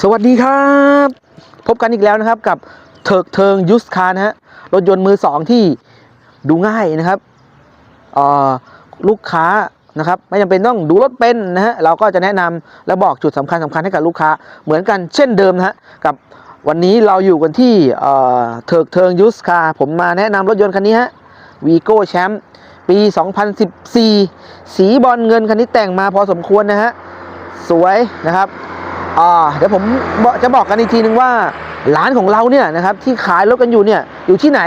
สวัสดีครับ พบกันอีกแล้วนะครับกับเถิกเทิงยุสคาร์นะฮะรถยนต์มือสองที่ดูง่ายนะครับลูกค้านะครับไม่จำเป็นต้องดูรถเป็นนะฮะเราก็จะแนะนำและบอกจุดสำคัญสำคัญให้กับลูกค้าเหมือนกันเช่นเดิมนะฮะกับวันนี้เราอยู่กันที่เถิกเทิงยุสคาร์ผมมาแนะนำรถยนต์คันนี้ฮะวีโก้แชมป์ปี 2014 สีบอลเงินคันนี้แต่งมาพอสมควรนะฮะสวยนะครับ เดี๋ยวผมจะบอกกันอีกทีนึงว่าร้านของเราเนี่ยนะครับที่ขายรถกันอยู่เนี่ยอยู่ที่ไหน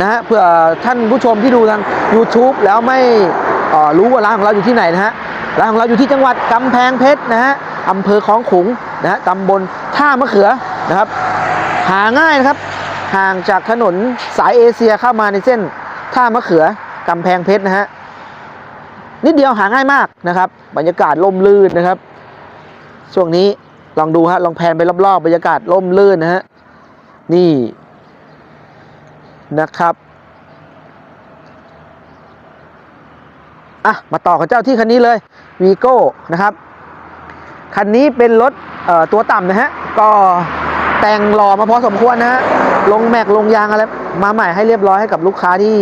นะฮะเผื่อท่านผู้ชมที่ดูทาง YouTube แล้วไม่รู้ว่าร้านของเราอยู่ที่ไหนนะฮะร้านของเราอยู่ที่จังหวัดกำแพงเพชรนะฮะอำเภอคลองขุงนะฮะตำบลท่ามะเขือนะครับ หาง่ายนะครับห่างจากถนนสายเอเชียเข้ามาในเส้นท่ามะเขือกำแพงเพชรนะฮะนิดเดียวหาง่ายมากนะครับ บรรยากาศร่มรื่นนะครับ ช่วงนี้ลองดูฮะลองแพนไปรอบๆบรรยากาศร่มรื่นนะฮะนี่นะครับอะมาต่อกับเจ้าที่คันนี้เลยวีโก้นะครับคันนี้เป็นรถเอ่อตัวต่ำนะฮะก็แต่งหล่อมาพอสมควรนะฮะลงแม็กลงยางอะไรมาใหม่ให้เรียบร้อยให้กับลูกค้าที่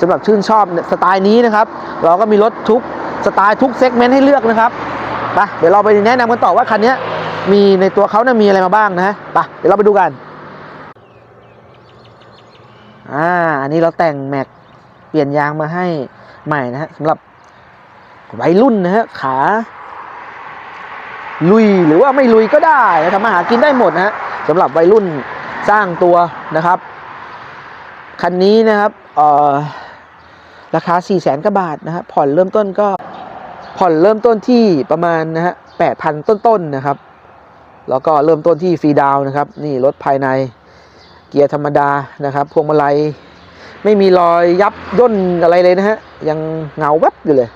สำหรับชื่นชอบสไตล์นี้นะครับ เราก็มีรถทุกสไตล์ทุกเซกเมนต์ให้เลือกนะครับ ปเดี๋ยวเราไปแนะนำกันต่อว่าคันนี้มีในตัวเขานะมีอะไรมาบ้างนะไปเดี๋ยวเราไปดูกันอ่าอันนี้เราแต่งแม็กเปลี่ยนยางมาให้ใหม่นะฮะสำหรับวัยรุ่นนะฮะขา ลุยหรือว่าไม่ลุยก็ได้ทำมาหากินได้หมดนะฮะสำหรับวัยรุ่นสร้างตัวนะครับคันนี้นะครับราคา 4 0 0แสนกว่าบาทนะฮะผ่อนเริ่มต้นก็ ผ่อนเริ่มต้นที่ประมาณนะฮะแปดพันต้นๆนะครับ แล้วก็เริ่มต้นที่ฟรีดาวนะครับ นี่รถภายในเกียร์ธรรมดานะครับพวงมาลัยไม่มีรอยยับย่นอะไรเลยนะฮะ ยังเงาแวบอยู่เลย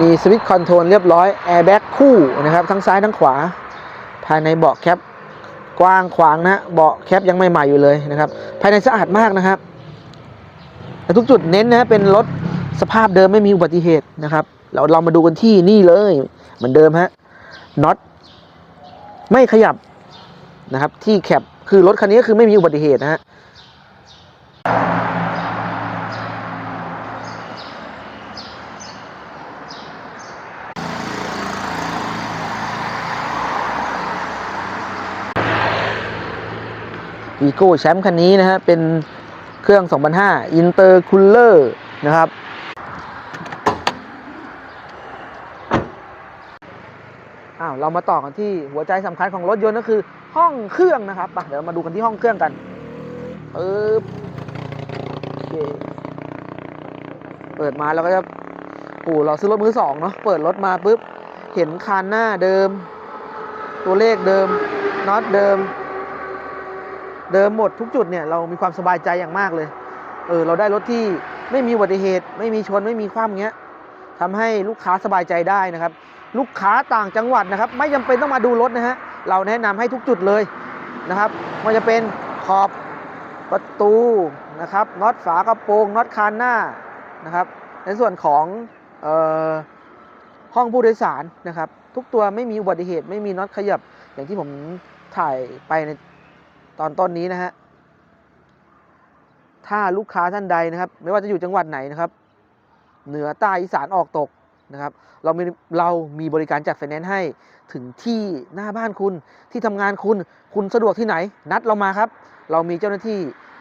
มีสวิตช์คอนโทรลเรียบร้อยแอร์แบ็กคู่นะครับ ทั้งซ้ายทั้งขวา ภายในเบาะแคปกว้างขวางนะเบาะแคปยังใหม่ๆอยู่เลยนะครับ ภายในสะอาดมากนะครับแต่ทุกจุดเน้นนะเป็นรถ สภาพเดิมไม่มีอุบัติเหตุนะครับ เราเรามาดูกันที่นี่เลย เหมือนเดิมฮะน็อตไม่ขยับนะครับ ที่แคปคือรถคันนี้ก็คือไม่มีอุบัติเหตุนะฮะวีโก้แชมป์คันนี้นะฮะเป็นเครื่อง 2005 Intercooler นะครับ อ้าว เรามาต่อกันที่หัวใจสำคัญของรถยนต์ก็คือห้องเครื่องนะครับเดี๋ยวมาดูกันที่ห้องเครื่องกันปึ๊บโอเคเปิดมาเราก็จะโอ้เราซื้อรถมือสองเนาะเปิดรถมาปุ๊บเห็นคานหน้าเดิม ตัวเลขเดิมน็อตเดิม เดิมหมดทุกจุดเนี่ยเรามีความสบายใจอย่างมากเลย เออเราได้รถที่ไม่มีอุบัติเหตุ ไม่มีชนไม่มีคว่ำเงี้ยทำให้ลูกค้าสบายใจได้นะครับ ลูกค้าต่างจังหวัดนะครับ ไม่จำเป็นต้องมาดูรถนะฮะเราแนะนำให้ทุกจุดเลยนะครับไมันจะเป็นขอบประตูนะครับน็อตฝากระโปรงน็อตคานหน้านะครับในส่วนของออห้องผู้โดยสารนะครับ ทุกตัวไม่มีอุบัติเหตุไม่มีน็อตขยับอย่างที่ผมถ่ายไปในตอนต้นนี้นะฮะถ้าลูกค้าท่านใดนะครับ ไม่ว่าจะอยู่จังหวัดไหนนะครับ เหนือใต้อีสานออกตก นะครับเรามีเรามีบริการจัดไฟแนนซ์ให้ถึงที่หน้าบ้านคุณที่ทำงานคุณคุณสะดวกที่ไหน นัดเรามาครับ เรามีเจ้าหน้าที่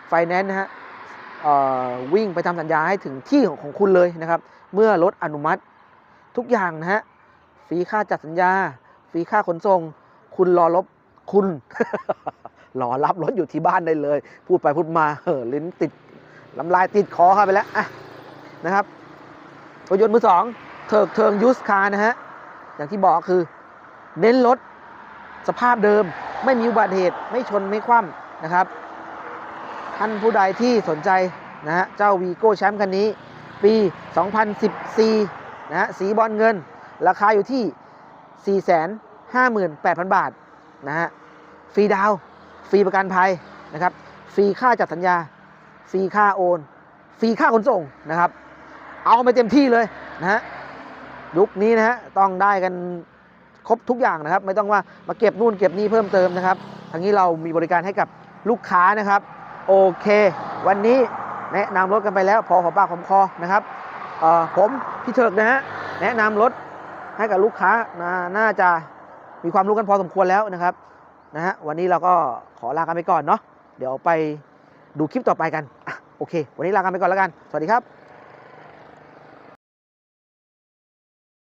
ไฟแนนซ์นะฮะวิ่งไปทำสัญญาให้ถึงที่ของของคุณเลยนะครับ เมื่อรถอนุมัติทุกอย่างนะฮะฟรีค่าจัดสัญญาฟรีค่าขนส่ง คุณรอรบคุณรอรับรถอยู่ที่บ้านได้เลย พูดไปพูดมาเห่อลิ้นติดลำลายติดคอเข้าไปแล้วอะนะครับรถยนต์มือสอง เถิกเทิงยูสคาร์นะฮะ อย่างที่บอกคือ เน้นรถสภาพเดิมไม่มีอุบัติเหตุไม่ชนไม่คว่ำนะครับ ท่านผู้ใดที่สนใจนะฮะเจ้าวีโก้แชมป์คันนี้ ปี 2014 นะฮะสีบอลเงิน ราคาอยู่ที่ 458,000 บาทนะฮะฟรีดาวฟรีประกันภัยนะครับฟรีค่าจัดสัญญาฟรีค่าโอนฟรีค่าขนส่งนะครับ เอาไปเต็มที่เลยนะฮะ ยุคนี้นะฮะต้องได้กันครบทุกอย่างนะครับ ไม่ต้องว่ามาเก็บนู่นเก็บนี่เพิ่มเติมนะครับทางนี้เรามีบริการให้กับลูกค้านะครับ โอเค วันนี้แนะนำรถกันไปแล้ว พอหอมปากหอมคอนะครับเอ่อผมพี่เถิกนะฮะแนะนำรถให้กับลูกค้านะน่าจะมีความรู้กันพอสมควรแล้วนะครับนะฮะวันนี้เราก็ขอลากันไปก่อนเนาะเดี๋ยวไปดูคลิปต่อไปกันอโอเค วันนี้ลากันไปก่อนแล้วกัน สวัสดีครับ